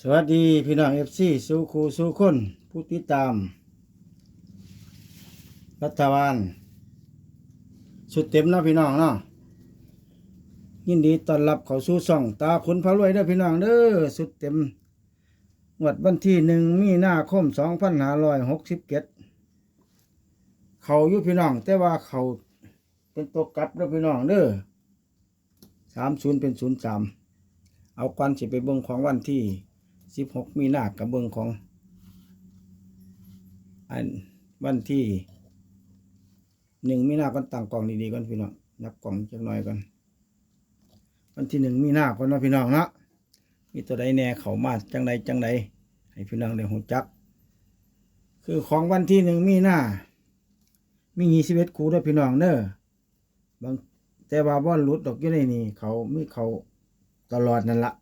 สวัสดีพี่น้องเอฟซีสู้ครูสู้คนผู้ติดตาม รัฐบาลสุดเต็มนะพี่น้องเนาะยินดีต้อนรับเขาสู่ช่อง ตาคุณพระรวยเด้อพี่น้องเด้อสุดเต็มงวดวันที่หนึ่งมีนาคมสองพันห้าร้อยหกสิบเจ็ดเขาอยู่พี่น้อง แต่ว่าเขาเป็นตัวกลับเด้อพี่น้องเด้อสามศูนย์เป็นศูนย์สามเอาควันสิไปเบิ่งของวันที่ สิบหกมีนากับเบิงของ อันวันที่หนึ่งมีนาก่อนตั้งกล่องดีๆก่อนพี่น้องนับกล่องจักหน่อยก่อนวันที่หนึ่งมีนาก่อนนะพี่น้องเนาะมีตัวใดแน่เขามาจังใดจังใดให้พี่น้องได้หูจัก คือของวันที่หนึ่งมีนามียี่สิบเอ็ดคู่ด้อพี่น้องเด้อบางแต่ว่าบ่หลุดดอกยู่ในนี่เขามีเขาตลอดนั่นละ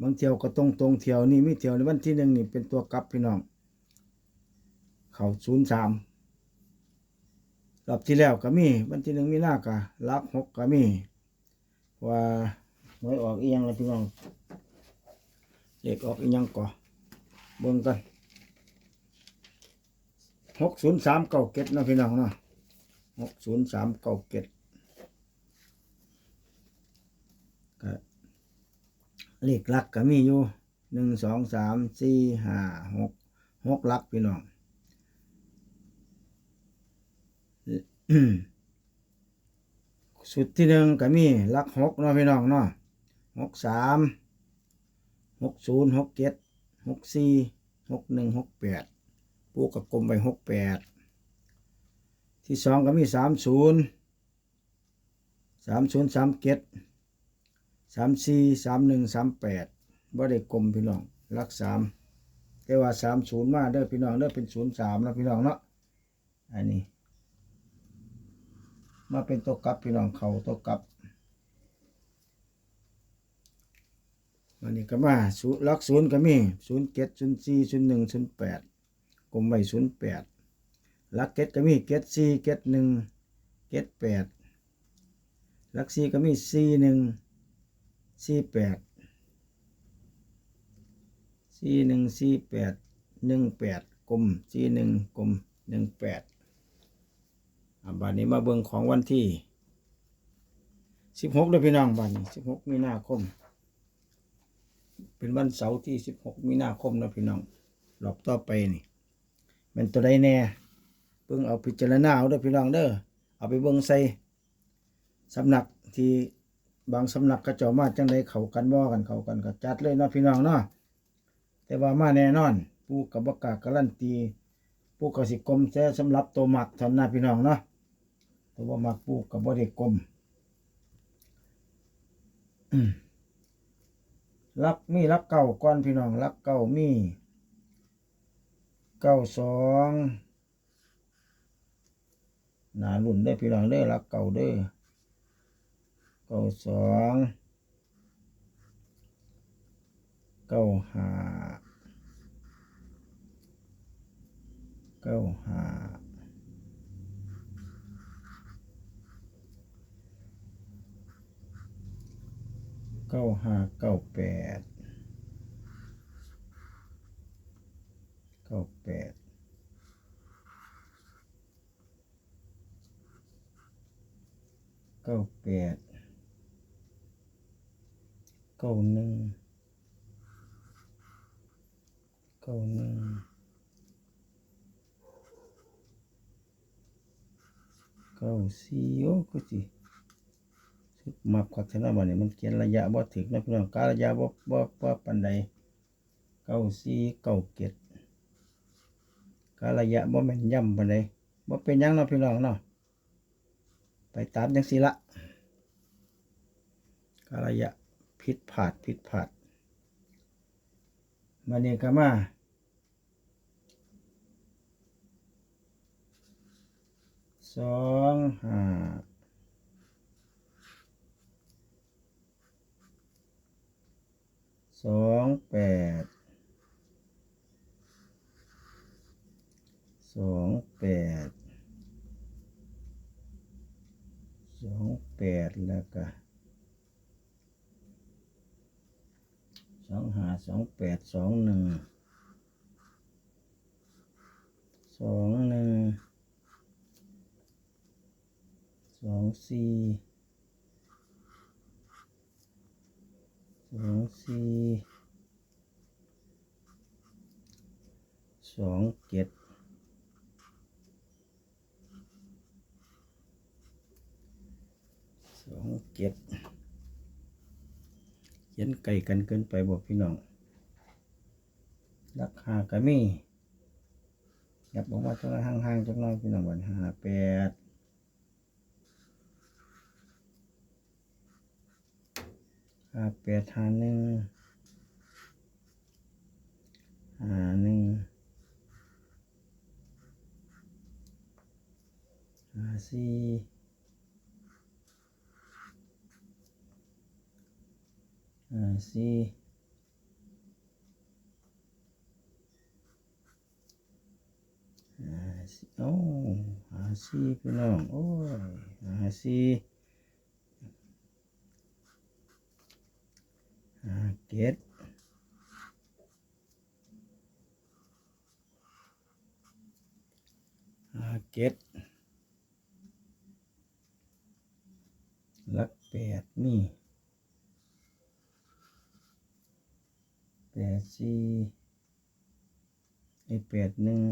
บางเที่ยวก็ตรงตรงเที่ยวนี่มีเที่ยวในวันที่หนึ่งนี่เป็นตัวกลับพี่น้อง เขาศูนย์สามรอบที่แล้วก็มี วันที่หนึ่งมีหน้ากะลักหกก็มี ว่าหวยออกอียังเลยพี่น้องเลขออกอียังก่อเบิ่งกันหกศูนย์สามเก้าเก็ดนะพี่น้องเนาะหกศูนย์สามเก้าเก็ด เลขหลักก็มีอยู่หนึ่งสองสามสี่ห้าหกหกหลักพี่น้องสุดที่หนึ่งก็มีหลักหกเนาะพี่น้องเนาะหกสามหกศูนย์หกเจ็ดหกสี่หกหนึ่งหกแปดปูกับกลมไปหกแปดที่สองก็มีสามศูนย์สามศูนย์สามเจ็ด สามสี่สามหนึ่งสามแปดบ่ได้กลมพี่น้องรักสามแต่ว่าสามศูนย์มาเด้อพี่น้องเด้อเป็นศูนย์สามแล้วพี่น้องเนาะอันนี้ มาเป็นตัวกลับพี่น้องเขาตัวกลับวันนี้ก็มาศูนย์รักศูนย์ก็มีศูนย์เจ็ดศูนย์สี่ศูนย์หนึ่งศูนย์แปดกลมไว้ศูนย์แปดรักเก็ดก็มีเก็ดสี่เก็ดหนึ่งเก็ดแปดรักสี่ก็มีสี่หนึ่ง สี่แปดสี่หนึ่งสี่แปดหนึ่งแปดกลมสี่หนึ่งกลมหนึ่งแปดอะบัดนี้มาเบิ่งของวันที่สิบหกเด้อพี่น้องบัดนี้สิบหกมีนาคม เป็นวันเสาร์ที่สิบหกมีนาคมนะพี่น้องรอบต่อไปนี่เป็นตัวใดแน่เบิ่งเอาพิจารณาเอาเด้อพี่น้องเด้อเอาไปเบิ่งใส่สำนักที่ บางสำนักก็เจ้ามาจังไดเขากันบ่กันเขากันก็จัดเลยเนาะพี่น้องเนาะแต่ว่ามาแน่นอน ผู้กับประกาการันตีผู้กสิกรมแท้สำหรับตัวหมักท่านั้นพี่น้องเนาะตัวบ่มักผู้กับบ่ได้กรมรักมีรักเก่าก่อนพี่น้องรักเก่ามีเก้าสองหนารุ่นได้พี่น้องเด้รักเก่าเด้อ เก้าสองเก้าห้าเก้าห้าเก้าห้าเก้าแปดเก้าแปดเก้าแปด เก้าหนึ่งเก้าหนึ่งเก้าสี่โอ้ก็สิสุดมักขัดชนะบ่เนี่ยมันเขียนระยะบ่ถึกนะพี่น้องการระยะบ่บ่บ่ปานใดเก้าสี่เก้าเจ็ดการระยะบ่แม่นยำปานใดบ่เป็นยังเนาะพี่น้องเนาะไปตามจังซี่ละการระยะ ผิดผาดผิดผาดมาเนี่ยก็มาสองห้าสองแปดสองแปดสองแปดแล้วก็ สองห้าสองแปดสองหนึ่งสองหนึ่งสองสี่สองสี่สองเจ็ดสองเจ็ด ขียนไก่กันเกินไปบอกพี่น้องราคาก็มีอยากบอกว่าตัวห่างๆจักหน้อยพี่น้องวันห้าแปดห้าแปดห้าหนึ่งห้าหนึ่งห้าสี่ห้า สี่ห้าซีโอ้หาสี่พี่น้อง โอ้ยหาสี่หาเจ็ดหาเจ็ดลักแปดนี่แป ดสี่ไอแปดหนึ่ง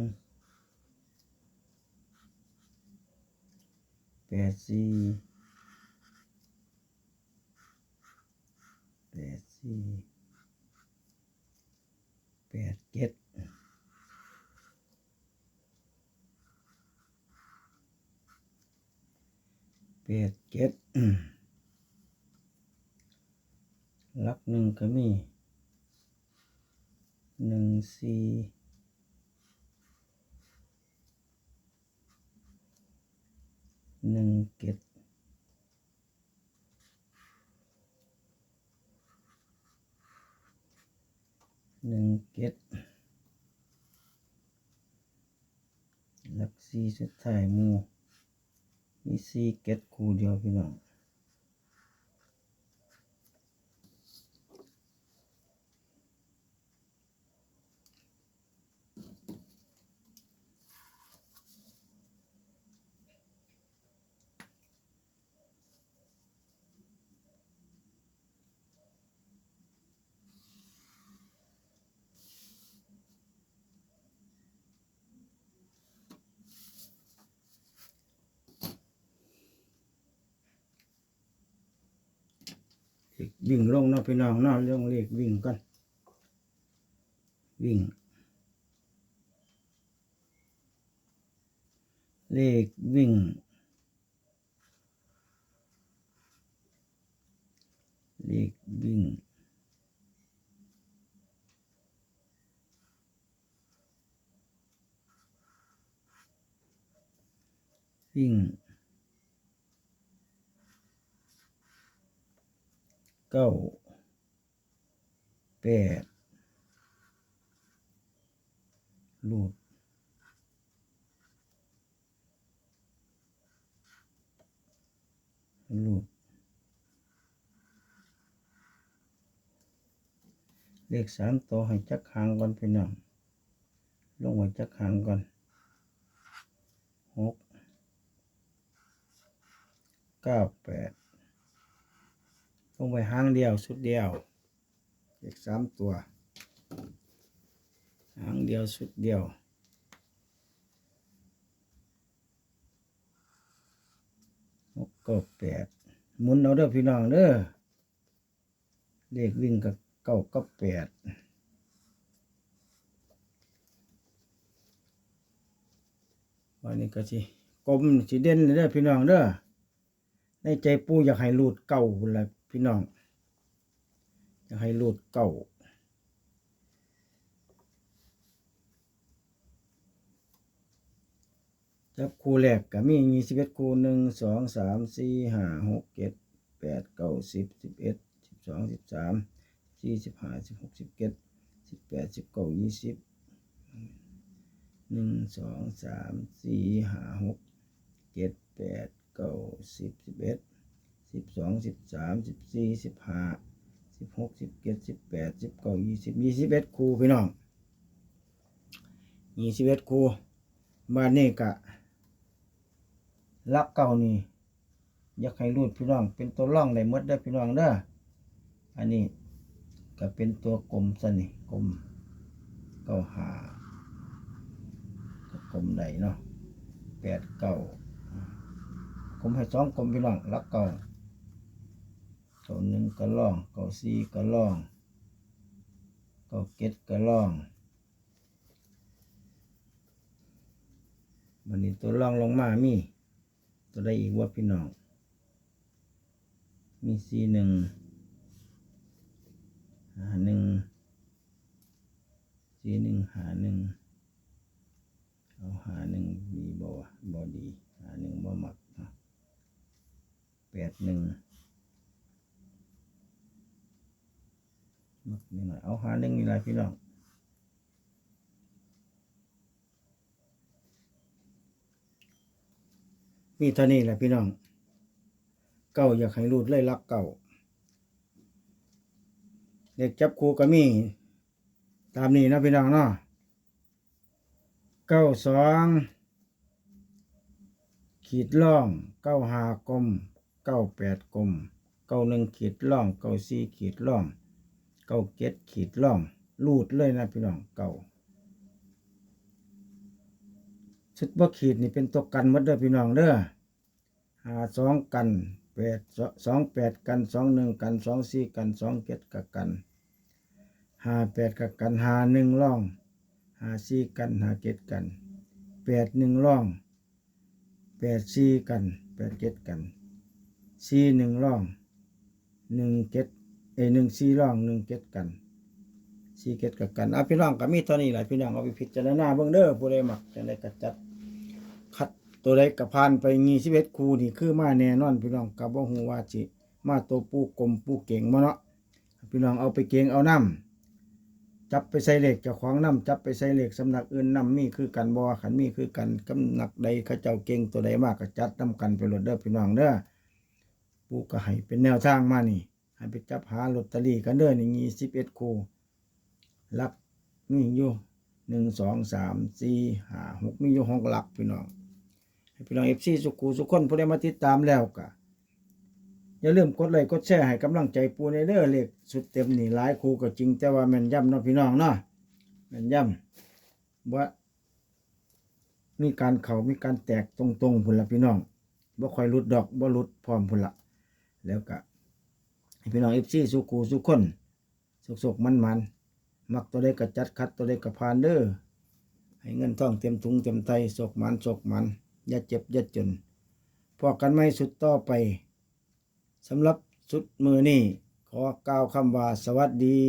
แปดสี่แปดสี่แปดเจ็ดแปดเจ็ดลักหนึ่งก็มี หนึ่งสี่หนึ่งเจ็ดหนึ่งเจ็ดลักสี่สุดท้ายมูมีสี่เก็ดคู่เดียวพี่น้อง วิ่งลงเนาะพี่น้องเนาะเรื่องเลขวิ่งกัน วิ่ง เลขวิ่ง เลขวิ่งวิ่ง เก้าแปดลูดลูดเลขสามตัวให้จักหางก่อนพี่น้องลงไว้จักหางก่อนหกเก้าแปด ลงไปหางเดียวสุดเดียวเลขสามตัวหางเดียวสุดเดียวหกก็แปดหมุนเอาเด้อพี่น้องเด้อเลขวิ่งกับเก้ากับแปดวันนี้ก็สิกลมสิเด่นเลยเด้อพี่น้องเด้อในใจปูอยากให้รูดเก่าพุ่นละ พี่น้องอยากให้รูดเก่าจับคู่แรกก็มียี่สิบเอ็ดคู่หนึ่งสองสามสี่ห้าหกเจ็ดแปดเก้าสิบสิบเอ็ดสิบสองสิบสามสี่สิบห้าสิบหกสิบเจ็ดสิบแปดสิบเก้ายี่สิบหนึ่งสองสามสี่ห้าหกเจ็ดแปดเก้าสิบสิบเอ็ด สิบสองสิบสามสิบสี่สิบห้าสิบหกสิบเจ็ดสิบแปดสิบเก้ายี่สิบยี่สิบเอ็ดครูพี่น้องยี่สิบเอ็ดครูบ้านนี้กะลักเก่านี่อยากให้รูดพี่น้อง เป็นตัวร่องได้มดเด้พี่น้องเด้ออันนี้ก็เป็นตัวกลมซะนี่กลมเก้าหาก็กลมใดเนาะแปดเก้ากลมให้สองกลมพี่น้องลักเก่า ก้าหนึ่งก็ล่องเก้าสี่ก็ล่องเก้าเก็ดก็ล่องวันนี้ตัวล่องลงมามี ตัวใดอีกว่าพี่น้อง มีสี่หนึ่งหาหนึ่งสี่หนึ่งหาหนึ่งเอาหาหนึ่งดีบ่บ่ดีหาหนึ่งบ่มักแปดหนึ่ง มัก นิดหน่อยเอาหาหนึ่งนี่แหละพี่น้องมีเท่านี้แหละพี่น้อง เก่าอยากให้รูดเลยรักเก่า เด็กจับครูก็มี ตามนี้นะพี่น้องเนาะเก้าสองขีดล่องเก้าหากลมเก้าแปดกลมเก้าหนึ่งขีดล่องเก้าสี่ขีดล่อง เก้าเก็ดขีดล่องรูดเลยนะพี่น้องเก้าชุดบ่ขีดนี่เป็นตัวกันหมดเด้อพี่น้องเด้อหาสองกันแปดสองแปดกันสองหนึ่งกันสองสี่กันสองเก็ดกับกันหาแปดกับกันหาหนึ่งล่องหาสี่กันหาเก็ดกันแปดหนึ่งล่องแปดสี่กันแปดเก็ดกันสี่หนึ่งล่องหนึ่งเก็ด เอหนึ่งสี่ร่องหนึ่งเก็ดกันสี่เก็ดกับกันเอาพี่น้องก็มีเท่านี้แหละพี่น้องเอาไปพิจารณาเบิ่งเด้อผู้ใดมักจังได้ก็จัดคัดตัวใดก็ผ่านไปงีชีวิตครูนี่คือมาแน่นอนพี่น้องก็บ่ฮู้ว่าสิมาตัวปูกลมปูเก่งบ่เนาะพี่น้องเอาไปเก่งเอานํจับไปใส่เหล็กเจ้าของนํจับไปใส่เหล็กสำนักอื่นนํมีคือกันบ่ขันมีคือกันกำนักใดเขาเจ้าเก่งตัวใดมากก็จัดนํกันไปโลดเด้อพี่น้องเด้อปูก็ให้เป็นแนวทางมานี่ ให้ไปจับหาลอตเตอรี่กันเด้อนี่ยี่สิบเอ็ดคู่ลักนี่อยู่หนึ่งสองสามสี่ห้าหกมีอยู่หกหลักพี่น้องให้พี่น้องเอฟซีสุขูสุขคนผู้ใดมาติดตามแล้วก็อย่าลืมกดไลค์กดแชร์ให้กำลังใจปูในเด้อเลขสุดเต็มนี่หลายคู่ก็จริง แต่ว่าแม่นย่ำเนาะพี่น้องเนาะแม่นย่ำว่ามีการเข่ามีการแตกตรงๆพุ่นละพี่น้องบ่ค่อยหลุดดอกบ่หลุดพร้อมพุ่นละแล้วก็ พี่น้องเอฟซีสุขูสุขคนสุกสุกมันมันมักตัวเล็กกระจัดคัดตัวเล็กกระพานเด้อให้เงินท่องเต็มถุงเต็มไตสกมันสกมันอย่าเจ็บอย่าจนพอกันไม่สุดต่อไปสำหรับสุดมือนี่ขอกล่าวคำว่าสวัสดี